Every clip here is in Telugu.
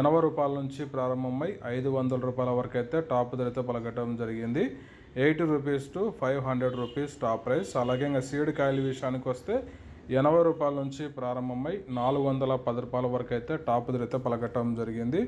ఎనభై రూపాయల నుంచి ప్రారంభమై ఐదు వందల రూపాయల వరకు అయితే టాప్ ధరతో పలకటం జరిగింది. Eighty rupees to five hundred rupees top price. అలాగే ఇంకా సీడ్ కాయల విషయానికి వస్తే ఎనభై రూపాయల నుంచి ప్రారంభమై నాలుగు వందల పది రూపాయల వరకు అయితే టాప్ ధరతో పలకటం జరిగింది.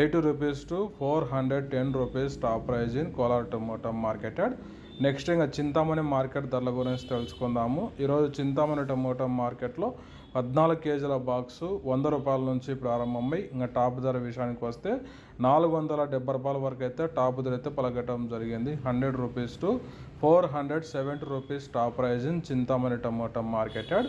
Eighty rupees to four hundred ten rupees top prize in Kolar tomato marketed. Next ఇంకా చింతామణి మార్కెట్ ధరల గురించి తెలుసుకుందాము. ఈరోజు చింతామణి టమోటా మార్కెట్లో పద్నాలుగు కేజీల బాక్సు వంద రూపాయల నుంచి ప్రారంభమై ఇంకా టాప్ ధర విషయానికి వస్తే నాలుగు వందల డెబ్బై రూపాయల వరకు అయితే టాప్ ధర అయితే పలకటం జరిగింది. Hundred rupees to four hundred seventy rupees top prize in Chintamani tomato marketed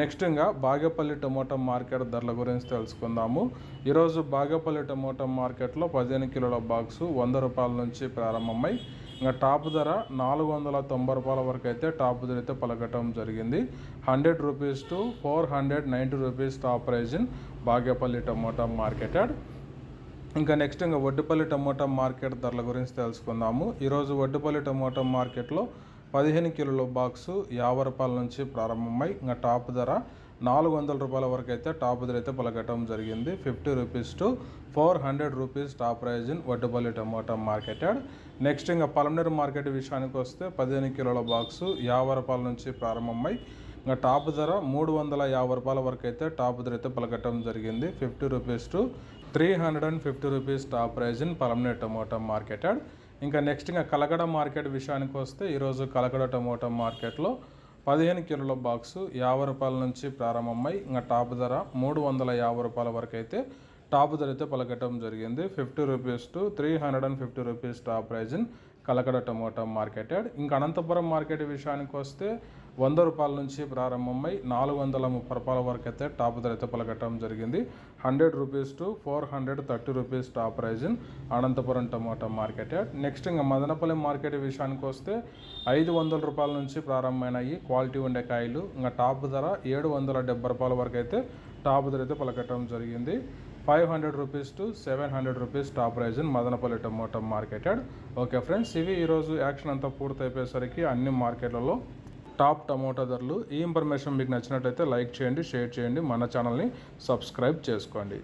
next ఇంకా బాగేపల్లి టమోటా మార్కెట్ ధరల గురించి తెలుసుకుందాము. ఈరోజు బాగేపల్లి టమోటా మార్కెట్లో పదిహేను కిలోల బాక్సు వంద రూపాయల నుంచి ప్రారంభమై ఇంకా టాప్ ధర నాలుగు వందల తొంభై రూపాయల వరకు అయితే టాప్ ధర అయితే పలకటం జరిగింది. Hundred rupees to four hundred ninety rupees top prize in Bagepalli tomato marketed. ఇంకా నెక్స్ట్ ఇంకా వడ్డుపల్లి టమోటా మార్కెట్ ధరల గురించి తెలుసుకుందాము. ఈరోజు వడ్డుపల్లి టమోటా మార్కెట్లో పదిహేను కిలోల బాక్సు యాభై రూపాయల నుంచి ప్రారంభమై ఇంకా టాప్ ధర నాలుగు వందల రూపాయల వరకు అయితే టాప్ ధర అయితే పలకటం జరిగింది. Fifty rupees to four hundred rupees top prize in Vaddapalli tomato marketed. Next ఇంకా పలమనేరు మార్కెట్ విషయానికి వస్తే పదిహేను కిలోల బాక్సు యాభై రూపాయల నుంచి ప్రారంభమై ఇంకా టాప్ ధర మూడు వందల యాభై రూపాయల వరకు అయితే టాప్ ధర అయితే పలకటం జరిగింది. Fifty rupees to three hundred and fifty rupees top prize in Palamaneru tomato marketed. ఇంకా నెక్స్ట్ ఇంకా కలకడ మార్కెట్ విషయానికి వస్తే ఈరోజు కలకడ టమోటా మార్కెట్లో పదిహేను కిలోల బాక్సు యాభై రూపాయల నుంచి ప్రారంభమై ఇంకా టాప్ ధర మూడు వందల యాభై రూపాయల వరకు అయితే టాప్ ధర అయితే పలకటం జరిగింది. Fifty rupees to three hundred and fifty rupees top prize Kalakada tomato marketed. ఇంకా అనంతపురం మార్కెట్ విషయానికి వస్తే వంద రూపాయల నుంచి ప్రారంభమై నాలుగు వందల ముప్పై రూపాయల వరకు అయితే టాప్ ధర అయితే పలకటం జరిగింది. Hundred rupees to four hundred thirty rupees top prize in Anantapur tomato market next ఇంకా మదనపల్లి మార్కెట్ విషయానికి వస్తే ఐదు వందల రూపాయల నుంచి ప్రారంభమైనాయి క్వాలిటీ ఉండే కాయలు. ఇంకా టాప్ ధర ఏడు వందల డెబ్బై రూపాయల వరకు అయితే టాప్ ధర అయితే పలకటం జరిగింది. Five hundred rupees to seven hundred rupees top prize in Madanapalle tomato marketed. Okay friends ఇవి ఈరోజు యాక్షన్ అంతా పూర్తయిపోయేసరికి అన్ని మార్కెట్లలో టాప్ టమోటా ధరలు. ఈ ఇన్ఫర్మేషన్ మీకు నచ్చినట్లయితే లైక్ చేయండి షేర్ చేయండి మన ఛానల్ని సబ్స్క్రైబ్ చేసుకోండి.